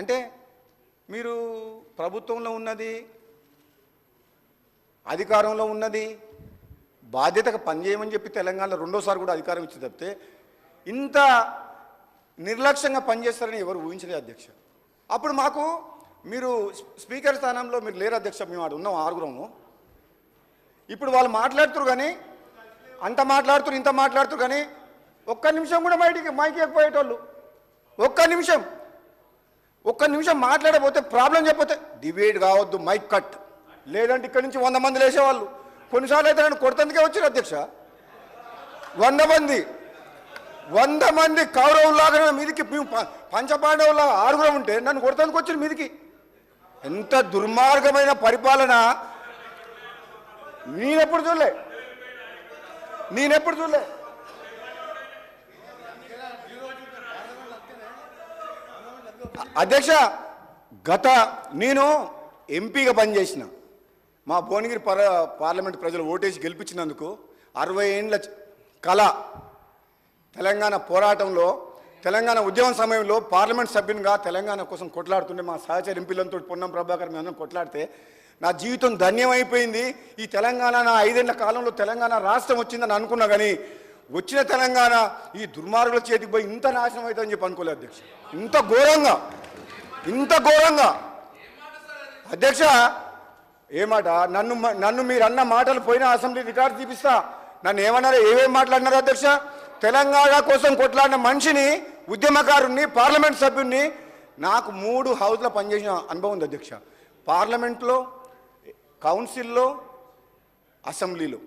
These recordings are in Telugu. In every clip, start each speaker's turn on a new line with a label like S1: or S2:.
S1: అంటే మీరు ప్రభుత్వంలో ఉన్నది అధికారంలో ఉన్నది బాధ్యతగా పనిచేయమని చెప్పి తెలంగాణలో రెండోసారి కూడా అధికారం ఇచ్చి తప్పితే ఇంత నిర్లక్ష్యంగా పనిచేస్తారని ఎవరు ఊహించలేదు అధ్యక్ష. అప్పుడు మాకు మీరు స్పీకర్ స్థానంలో మీరు లేరు అధ్యక్ష మేము ఆడు ఉన్నాం ఆరుగురము. ఇప్పుడు వాళ్ళు మాట్లాడుతురు కానీ అంత మాట్లాడుతురు ఇంత మాట్లాడుతురు కానీ ఒక్క నిమిషం కూడా బయటికి మైకి ఎక్కిపోయేటోళ్ళు. ఒక్క నిమిషం. ఒక్క నిమిషం మాట్లాడకపోతే ప్రాబ్లం చెప్పతే డిబేట్ కావద్దు మైక్ కట్. లేదంటే ఇక్కడి నుంచి వంద మంది లేసేవాళ్ళు. కొన్నిసార్లు అయితే నన్ను కొడతందుకే వచ్చారు అధ్యక్ష. వంద మంది. వంద మంది కౌరవులాగా నా మీదికి మేము పంచపాండవులా ఆరుగురం ఉంటే నన్ను కొడతందుకు వచ్చారు మీదికి. ఎంత దుర్మార్గమైన పరిపాలన. నేనెప్పుడు చూడలే. నేనెప్పుడు చూడలే. అధ్యక్ష గత నేను ఎంపీగా పనిచేసిన మా భువనగిరి పార్ పార్లమెంట్ ప్రజలు ఓటేసి గెలిపించినందుకు అరవై ఏండ్ల కళ తెలంగాణ పోరాటంలో తెలంగాణ ఉద్యమం సమయంలో పార్లమెంట్ సభ్యునిగా తెలంగాణ కోసం కొట్లాడుతుండే మా సహచర ఎంపీలతో పొన్నం ప్రభాకర్ మేము అందరం కొట్లాడితే నా జీవితం ధన్యమైపోయింది. ఈ తెలంగాణ నా ఐదేళ్ళ కాలంలో తెలంగాణ రాష్ట్రం వచ్చిందని అనుకున్నా కానీ వచ్చిన తెలంగాణ ఈ దుర్మార్గుల చేతికి పోయి ఇంత నాశనం అవుతుందని చెప్పి అనుకోలేదు అధ్యక్ష. ఇంత ఘోరంగా ఇంత ఘోరంగా. అధ్యక్ష ఏమాట నన్ను నన్ను మీరు అన్న మాటలు పోయిన అసెంబ్లీ రికార్డు తీపిస్తా. నన్ను ఏమన్నారు ఏమేమి మాట్లాడినారు అధ్యక్ష? తెలంగాణ కోసం కొట్లాడిన మనిషిని ఉద్యమకారుణ్ణి పార్లమెంట్ సభ్యుణ్ణి నాకు మూడు హౌస్లో పనిచేసిన అనుభవం ఉంది అధ్యక్ష. పార్లమెంట్లో కౌన్సిల్లో అసెంబ్లీలో.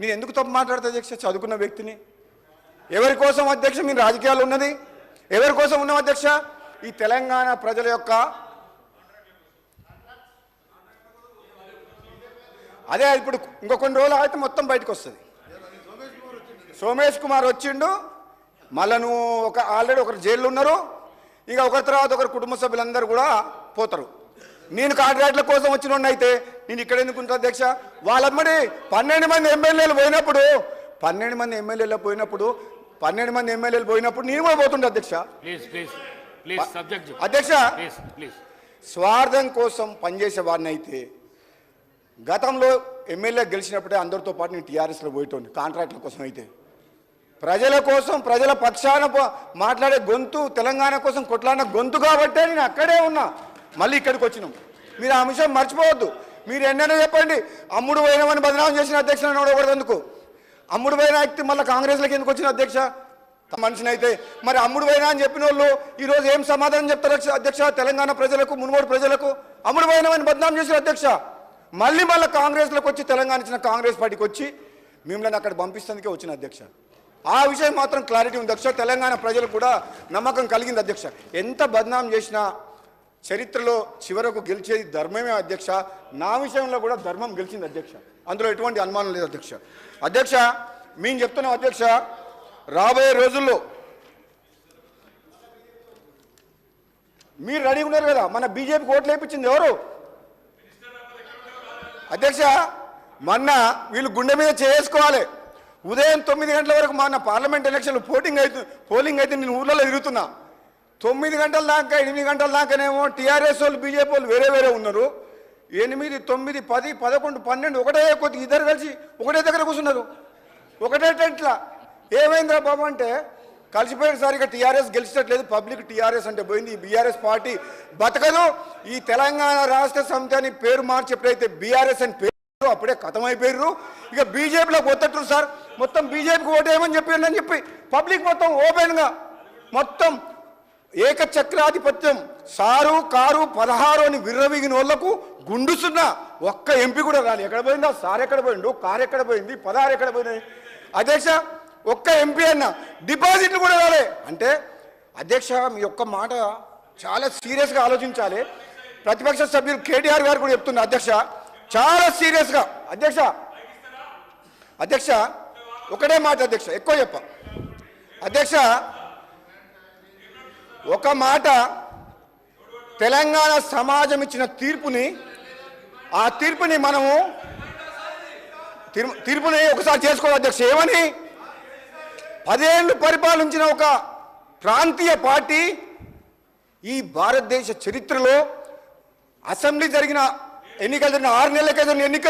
S1: నేను ఎందుకు తప్పు మాట్లాడతా అధ్యక్ష? చదువుకున్న వ్యక్తిని. ఎవరి కోసం అధ్యక్ష? మీరు రాజకీయాలు ఉన్నది. ఎవరి కోసం ఉన్నాం అధ్యక్ష? ఈ తెలంగాణ ప్రజల యొక్క అదే ఇప్పుడు ఇంకో కొన్ని రోజులు అయితే మొత్తం బయటకు వస్తుంది. సోమేష్ కుమార్ వచ్చిండు. మళ్ళీ నువ్వు ఒక ఆల్రెడీ ఒకరు జైల్లో ఉన్నారు. ఇక ఒకరి తర్వాత ఒకరు కుటుంబ సభ్యులందరూ కూడా పోతారు. నేను కాంట్రాక్ట్ల కోసం వచ్చిన అయితే నేను ఇక్కడ ఎందుకు ఉంటా అధ్యక్ష? వాళ్ళమ్మడి పన్నెండు మంది ఎమ్మెల్యేలు పోయినప్పుడు పన్నెండు మంది ఎమ్మెల్యేలు పోయినప్పుడు పన్నెండు మంది ఎమ్మెల్యేలు పోయినప్పుడు నేను కూడా పోతుండే అధ్యక్ష. అధ్యక్ష! స్వార్థం కోసం పనిచేసే వాడిని అయితే గతంలో ఎమ్మెల్యే గెలిచినప్పుడే అందరితో పాటు నేను టీఆర్ఎస్లో పోయేటోని కాంట్రాక్టుల కోసం అయితే. ప్రజల కోసం ప్రజల పక్షాన మాట్లాడే గొంతు తెలంగాణ కోసం కొట్లాడిన గొంతు కాబట్టే నేను అక్కడే ఉన్నా. మళ్ళీ ఇక్కడికి వచ్చినాం. మీరు ఆ అంశం మర్చిపోవద్దు. మీరు ఎన్నైనా చెప్పండి అమ్ముడు పోయినామని బదనామం చేసిన అధ్యక్షులు నడవకూడదు ఎందుకు అమ్ముడు పోయిన వ్యక్తి మళ్ళీ కాంగ్రెస్లోకి ఎందుకు వచ్చిన అధ్యక్ష? మనిషిని అయితే మరి అమ్ముడు పోయినా అని చెప్పిన వాళ్ళు ఈరోజు ఏం సమాధానం చెప్తారు అధ్యక్ష- తెలంగాణ ప్రజలకు మునుగోడు ప్రజలకు అమ్ముడు పోయినామని బదనాం చేసిన అధ్యక్ష? మళ్ళీ మళ్ళీ కాంగ్రెస్లోకి వచ్చి తెలంగాణ ఇచ్చిన కాంగ్రెస్ పార్టీకి వచ్చి మిమ్మల్ని అక్కడ పంపిస్తుందికే వచ్చిన అధ్యక్ష. ఆ విషయం మాత్రం క్లారిటీ ఉంది అధ్యక్ష. తెలంగాణ ప్రజలు కూడా నమ్మకం కలిగింది అధ్యక్ష. ఎంత బదనాం చేసినా చరిత్రలో చివరకు గెలిచేది ధర్మమే అధ్యక్ష. నా విషయంలో కూడా ధర్మం గెలిచింది అధ్యక్ష. అందులో ఎటువంటి అనుమానం లేదు అధ్యక్ష. అధ్యక్ష మేము చెప్తున్నాం అధ్యక్ష రాబోయే రోజుల్లో మీరు రెడీ ఉన్నారు కదా? మన బీజేపీకి ఓట్లు వేయించింది ఎవరు? అధ్యక్ష మొన్న వీళ్ళు గుండె మీద చేసుకోవాలి ఉదయం తొమ్మిది గంటల వరకు మొన్న పార్లమెంట్ ఎలక్షన్లు పోటింగ్ అయితే పోలింగ్ అయితే నేను ఊర్లలో తిరుగుతున్నా. తొమ్మిది గంటల దాకా ఎనిమిది గంటల దాకానేమో టీఆర్ఎస్ వాళ్ళు బీజేపీ వాళ్ళు వేరే వేరే ఉన్నారు. ఎనిమిది తొమ్మిది పది పదకొండు పన్నెండు ఒకటే కొద్ది ఇద్దరు కలిసి ఒకటే దగ్గర కూర్చున్నారు. ఒకటే టెంట్లా. ఏమైందిరా బాబు అంటే కలిసిపోయేసరిగా టీఆర్ఎస్ గెలిచట్లేదు పబ్లిక్ టీఆర్ఎస్ అంటే పోయింది. ఈ బీఆర్ఎస్ పార్టీ బతకదు. ఈ తెలంగాణ రాష్ట్ర సమితి అని పేరు మార్చి ఎప్పుడైతే బీఆర్ఎస్ అని పేరు అప్పుడే కథమైపోయారు ఇక బీజేపీలో పోతట్టు సార్. మొత్తం బీజేపీకి ఓటేయమని చెప్పి అని చెప్పి పబ్లిక్ మొత్తం ఓపెన్గా మొత్తం ఏకచక్రాధిపత్యం. సారు కారు పదహారు అని విర్రవిగిన వాళ్ళకు గుండుసున్న ఒక్క ఎంపీ కూడా రాలి. ఎక్కడ పోయిందా? సార్ ఎక్కడ పోయిండు? కారు ఎక్కడ పోయింది? పదహారు ఎక్కడ పోయినాయి? అధ్యక్ష ఒక్క ఎంపీ అన్న డిపాజిట్లు కూడా రాలే. అంటే అధ్యక్ష మీ ఒక్క మాట చాలా సీరియస్గా ఆలోచించాలి. ప్రతిపక్ష సభ్యులు కేటీఆర్ గారు కూడా చెప్తున్నారు అధ్యక్ష చాలా సీరియస్గా. అధ్యక్ష అధ్యక్ష ఒకటే మాట అధ్యక్ష ఎక్కువ చెప్ప. అధ్యక్ష ఒక మాట తెలంగాణ సమాజం ఇచ్చిన తీర్పుని ఆ తీర్పుని మనము తీర్పుని ఒకసారి చేసుకోవాలి అధ్యక్ష. ఏమని? పదేళ్ళు పరిపాలించిన ఒక ప్రాంతీయ పార్టీ ఈ భారతదేశ చరిత్రలో అసెంబ్లీ జరిగిన ఎన్నికలు జరిగిన ఆరు నెలల జరిగిన ఎన్నికలు